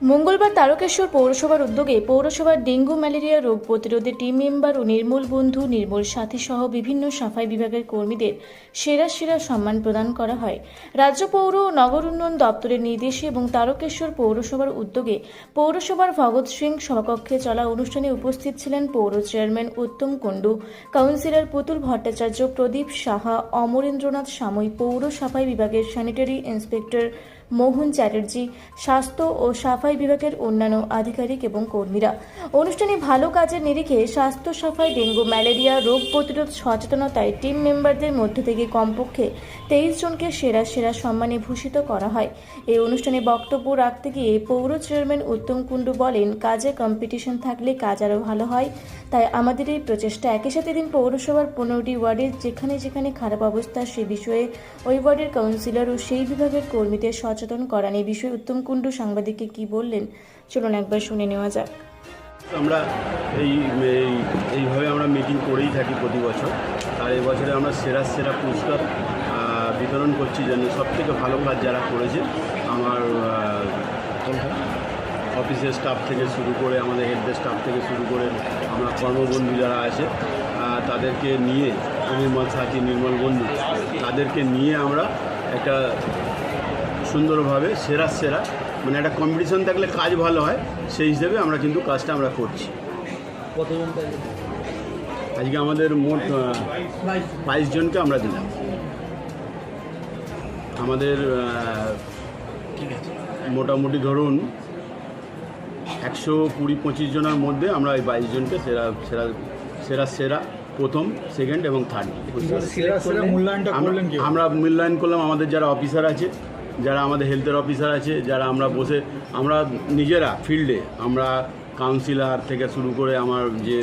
মঙ্গলবার তারকেশ্বর পৌরসভার উদ্যোগে পৌরসভার ডেঙ্গু ম্যালেরিয়া রোগ প্রতিরোধে টিম মেম্বার ও নির্মূল বন্ধু, নির্মূল সাথী সহ বিভিন্ন সাফাই বিভাগের কর্মীদের সেরা সেরা সম্মান প্রদান করা হয়। রাজ্য পৌর ও নগর উন্নয়ন দপ্তরের নির্দেশে এবং তারকেশ্বর পৌরসভার উদ্যোগে পৌরসভার ভগৎ সিং সভাকক্ষে চলা অনুষ্ঠানে উপস্থিত ছিলেন পৌর চেয়ারম্যান উত্তম কুণ্ডু, কাউন্সিলর পুতুল ভট্টাচার্য, প্রদীপ সাহা, অমরেন্দ্রনাথ সাময়ী পৌর সাফাই বিভাগের স্যানিটারি ইন্সপেক্টর মোহন চ্যাটার্জি, স্বাস্থ্য ও সাফাই বিভাগের অন্যান্য আধিকারিক এবং কর্মীরা। অনুষ্ঠানে ভালো কাজের নিরিখে স্বাস্থ্য সাফাই, ডেঙ্গু, ম্যালেরিয়া, রোগ প্রতিরোধ সচেতনতায় টিম মেম্বারদের মধ্যে থেকে কমপক্ষে তেইশ জনকে সেরা সেরা সম্মানে ভূষিত করা হয়। এই অনুষ্ঠানে বক্তব্য রাখতে গিয়ে পৌর চেয়ারম্যান উত্তম কুণ্ডু বলেন, কাজে কম্পিটিশন থাকলে কাজ আরও ভালো হয়। তাই আমাদের এই প্রচেষ্টা একই সাথে দিন পৌরসভার পনেরোটি ওয়ার্ডের যেখানে যেখানে খারাপ অবস্থা, সে বিষয়ে ওই ওয়ার্ডের কাউন্সিলর ও সেই বিভাগের কর্মীদের সচেতন করান। এই বিষয়ে উত্তম কুণ্ডু সাংবাদিককে কি বললেন? চলুন একবার শুনে নেওয়া যাক। আমরা এই, এই- এইভাবে আমরা মিটিং করেই থাকি প্রতি বছর। আর এই বছরে আমরা সেরা সেরা পুরস্কার বিতরণ করছি যেন সব থেকে ভালো কাজ যারা করেছে আমার অফিসের স্টাফ থেকে শুরু করে আমাদের হেল্পের স্টাফ থেকে শুরু করে আমরা কর্মবন্ধু যারা আছে তাদেরকে নিয়ে নির্মল সাথী নির্মল বন্ধু তাদেরকে নিয়ে আমরা একটা সুন্দরভাবে সেরা সেরা মানে একটা কম্পিটিশন থাকলে কাজ ভালো হয় সেই হিসেবে আমরা কিন্তু কাজটা আমরা করছি। আজকে আমাদের মোট বাইশ জনকে আমরা দিলাম। আমাদের মোটামুটি ধরুন একশো কুড়ি পঁচিশ জনের মধ্যে আমরা এই বাইশ জনকে সেরা সেরা সেরা সেরা প্রথম সেকেন্ড এবং থার্ড। সেরা সেরা মূল্যায়নটা আমরা মূল্যায়ন করলাম আমাদের যারা অফিসার আছে যারা আমাদের হেলথের অফিসার আছে যারা আমরা বসে আমরা নিজেরা ফিল্ডে আমরা কাউন্সিলার থেকে শুরু করে আমার যে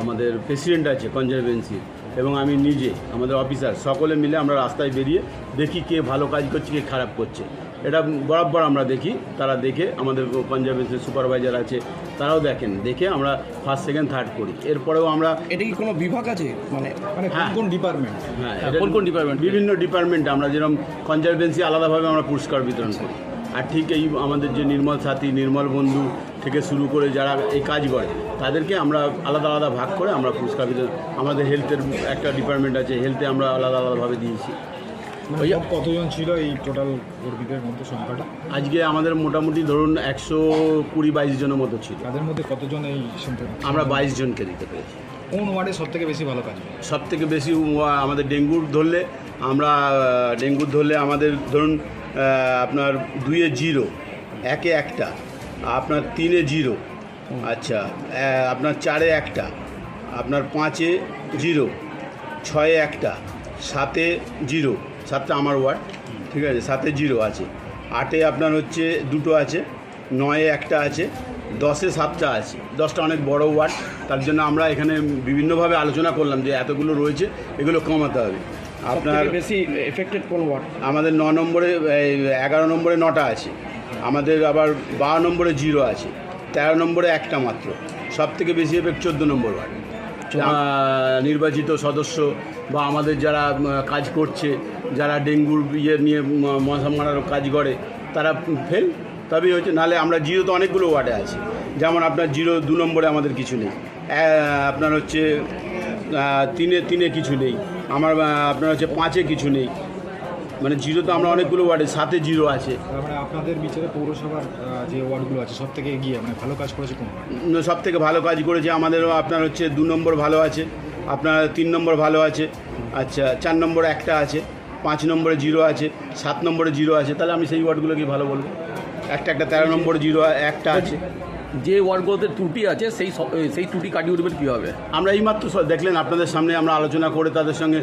আমাদের প্রেসিডেন্ট আছে কনজারভেন্সি এবং আমি নিজে আমাদের অফিসার সকলে মিলে আমরা রাস্তায় বেরিয়ে দেখি কে ভালো কাজ করছে কে খারাপ করছে। এটা বরাবর আমরা দেখি তারা দেখে আমাদের কনজারভেন্সি সুপারভাইজার আছে তারাও দেখেন দেখে আমরা ফার্স্ট সেকেন্ড থার্ড করি। এরপরেও আমরা এটা কি কোনো বিভাগ আছে? মানে মানে কোন হ্যাঁ। ডিপার্টমেন্ট হ্যাঁ হ্যাঁ, কোন কোন department? বিভিন্ন ডিপার্টমেন্ট আমরা যেরকম কনজারভেন্সি আলাদাভাবে আমরা পুরস্কার বিতরণ করি। আর ঠিক এই আমাদের যে নির্মল সাথী নির্মল বন্ধু থেকে শুরু করে যারা এই কাজ করে তাদেরকে আমরা আলাদা আলাদা ভাগ করে আমরা পুরস্কার বিতরণ আমাদের হেলথের একটা ডিপার্টমেন্ট আছে হেলথে আমরা আলাদা আলাদাভাবে দিয়েছি। মানে কতজন ছিল এই টোটাল কর্মীদের মধ্যে সংখ্যাটা? আজকে আমাদের মোটামুটি ধরুন একশো কুড়ি বাইশ জনের মতো ছিল। তাদের মধ্যে কতজন এই আমরা বাইশ জনকে দিতে পেরেছি। কোন ওয়ার্ডে সব থেকে বেশি ভালো কাজ সব থেকে বেশি আমাদের ডেঙ্গুর ধরলে আমরা ডেঙ্গুর ধরলে আমাদের ধরুন আপনার দুইয়ে জিরো, একে একটা, আপনার তিনে জিরো আচ্ছা আপনার চারে একটা, আপনার পাঁচে জিরো, ছয়ে একটা, সাতে জিরো, সাতটা আমার ওয়ার্ড, ঠিক আছে, সাতে জিরো আছে, আটে আপনার হচ্ছে দুটো আছে, নয়ে একটা আছে, দশে সাতটা আছে, দশটা অনেক বড় ওয়ার্ড, তার জন্য আমরা এখানে বিভিন্নভাবে আলোচনা করলাম যে এতগুলো রয়েছে, এগুলো কমাতে হবে। আপনার বেশি এফেক্টেড কোন ওয়ার্ড আমাদের ন নম্বরে এগারো নম্বরে নটা আছে। আমাদের আবার বারো নম্বরে জিরো আছে। তেরো নম্বরে একটা মাত্র। সব থেকে বেশি এফেক্ট চোদ্দ নম্বর ওয়ার্ড নির্বাচিত সদস্য বা আমাদের যারা কাজ করছে যারা ডেঙ্গুর ইয়ে নিয়ে মশা মারার কাজ করে তারা ফেল তবেই হচ্ছে নাহলে আমরা জিরো তো অনেকগুলো ওয়ার্ডে আছি। যেমন আপনার জিরো দু নম্বরে আমাদের কিছু নেই। আপনার হচ্ছে তিনে তিনে কিছু নেই। আমার আপনার হচ্ছে পাঁচে কিছু নেই। মানে জিরো তো আমরা অনেকগুলো ওয়ার্ডে সাথে জিরো আছে। মানে আপনাদের বিচারে পৌরসভার যে ওয়ার্ডগুলো আছে সব থেকে এগিয়ে মানে ভালো কাজ করেছে কোন সব থেকে ভালো কাজ করেছে আমাদেরও আপনার হচ্ছে দু নম্বর ভালো আছে আপনার তিন নম্বর ভালো আছে আচ্ছা চার নম্বর একটা আছে পাঁচ নম্বরে জিরো আছে সাত নম্বরে জিরো আছে তাহলে আমি সেই ওয়ার্ডগুলোকে ভালো বলব। একটা একটা তেরো নম্বর জিরো একটা আছে। যে ওয়ার্ডগুলোতে ত্রুটি আছে, সেই সেই ত্রুটি কাটিয়ে উঠবেন কীভাবে আমরা এইমাত্র মাত্র দেখলেন, আপনাদের সামনে আমরা আলোচনা করে তাদের সঙ্গে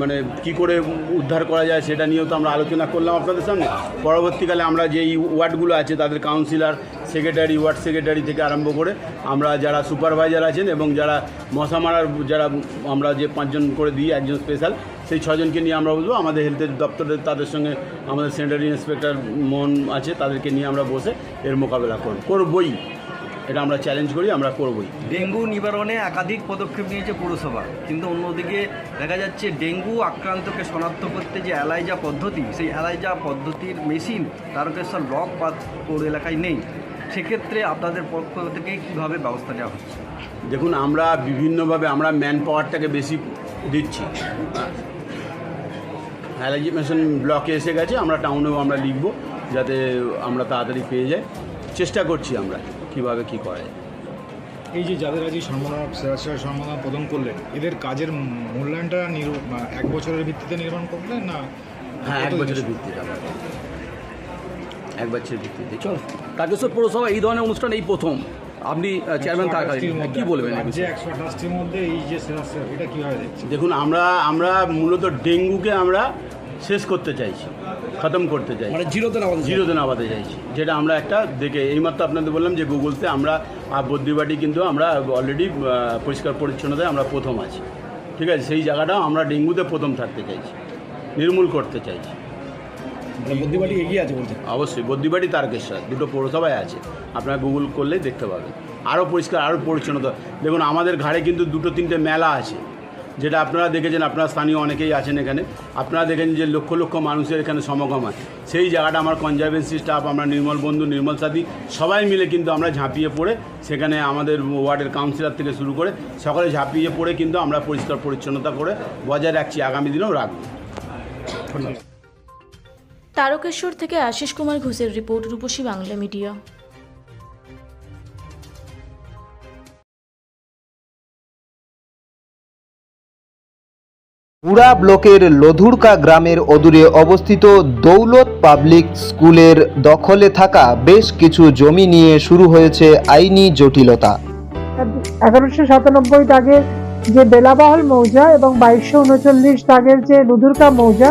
মানে কি করে উদ্ধার করা যায় সেটা নিয়েও তো আমরা আলোচনা করলাম আপনাদের সামনে পরবর্তীকালে আমরা যে ওয়ার্ডগুলো আছে, তাদের কাউন্সিলর সেক্রেটারি ওয়ার্ড সেক্রেটারি থেকে আরম্ভ করে আমরা যারা সুপারভাইজার আছেন এবং যারা মশা মারার যারা আমরা যে পাঁচজন করে দিই, একজন স্পেশাল সেই ছজনকে নিয়ে আমরা বলব আমাদের হেলথের দপ্তরের তাদের সঙ্গে আমাদের সেন্টারি ইন্সপেক্টর মোহন আছে, তাদেরকে নিয়ে আমরা বসে এর মোকাবেলা করব। করবই। এটা আমরা চ্যালেঞ্জ করি, আমরা করবই। ডেঙ্গু নিবারণে একাধিক পদক্ষেপ নিয়েছে পৌরসভা। কিন্তু অন্যদিকে দেখা যাচ্ছে ডেঙ্গু আক্রান্তকে শনাক্ত করতে যে অ্যালাইজা পদ্ধতি, সেই অ্যালাইজা পদ্ধতির মেশিন তারকেশ্বর ব্লক বা পৌর এলাকায় নেই। সেক্ষেত্রে আপনাদের পক্ষ থেকে কীভাবে ব্যবস্থা নেওয়া হচ্ছে? দেখুন আমরা বিভিন্নভাবে আমরা ম্যান পাওয়ারটাকে বেশি দিচ্ছি। অ্যালার্জি মেশিন ব্লকে এসে গেছে আমরা টাউনেও আমরা লিখব যাতে আমরা তাড়াতাড়ি পেয়ে যাই। চেষ্টা করছি আমরা কীভাবে কি করা যায়। এই যে যাদের আজ এই সম্মাননা সেরা সম্মাননা প্রদান করলেন এদের কাজের মূল্যায়নটা নির- এক বছরের ভিত্তিতে নির্মাণ করলেন না? হ্যাঁ এক বছরের ভিত্তিতে। আমরা এক বছরের ভিত্তিতে চল তারকেশ্বর পৌরসভা এই ধরনের অনুষ্ঠান এই প্রথম। আপনি চেয়ারম্যান থাকাকালীন 128 মধ্যে। কি বলবেন এই মধ্যে যে এটা কীভাবে দেখুন আমরা আমরা মূলত ডেঙ্গুকে আমরা শেষ করতে চাইছি খতম করতে চাইছি। মানে জিরোতে নামাতে চাই। জিরোতে নামাতে চাইছি যেটা আমরা একটা দেখে এইমাত্র আপনাদের বললাম যে গুগলতে আমরা আর বদ্রিবাটি কিন্তু আমরা অলরেডি পরিষ্কার পরিচ্ছন্নতায় আমরা প্রথম আছি। ঠিক আছে সেই জায়গাটাও আমরা ডেঙ্গুতে প্রথম থাকতে চাইছি নির্মূল করতে চাইছি। বুদ্ধিবাটি এগিয়ে আছে অবশ্যই বদ্রিবাটি তারকেশ্বর, দুটো পৌরসভায় আছে। আপনারা গুগল করলেই দেখতে পাবেন। আরও পরিষ্কার আরও পরিচ্ছন্নতা দেখুন, আমাদের ঘাড়ে কিন্তু দুটো তিনটে মেলা আছে। যেটা আপনারা দেখেছেন, আপনারা স্থানীয় অনেকেই আছেন এখানে। আপনারা দেখেন যে লক্ষ লক্ষ মানুষের এখানে সমাগম হয়। সেই জায়গাটা আমার কনজারভেন্সি স্টাফ আমরা নির্মল বন্ধু, নির্মল সাথী সবাই মিলে কিন্তু আমরা ঝাঁপিয়ে পড়ে সেখানে আমাদের ওয়ার্ডের কাউন্সিলর থেকে শুরু করে সকলে ঝাঁপিয়ে পড়ে কিন্তু আমরা পরিষ্কার পরিচ্ছন্নতা করে বজায় রাখছি, আগামী দিনেও রাখব। তারকেশ্বর থেকে আশিস কুমার ঘোষের রিপোর্ট রূপসী বাংলা মিডিয়া। পুরা ব্লকের লধুরকা গ্রামের অদূরে অবস্থিত দৌলত পাবলিক স্কুলের দখলে থাকা বেশ কিছু জমি নিয়ে শুরু হয়েছে আইনি জটিলতা। এগারোশো সাতানব্বই দাগের যে বেলাবহল মৌজা এবং বাইশশো উনচল্লিশ দাগের যে লুধুরকা মৌজা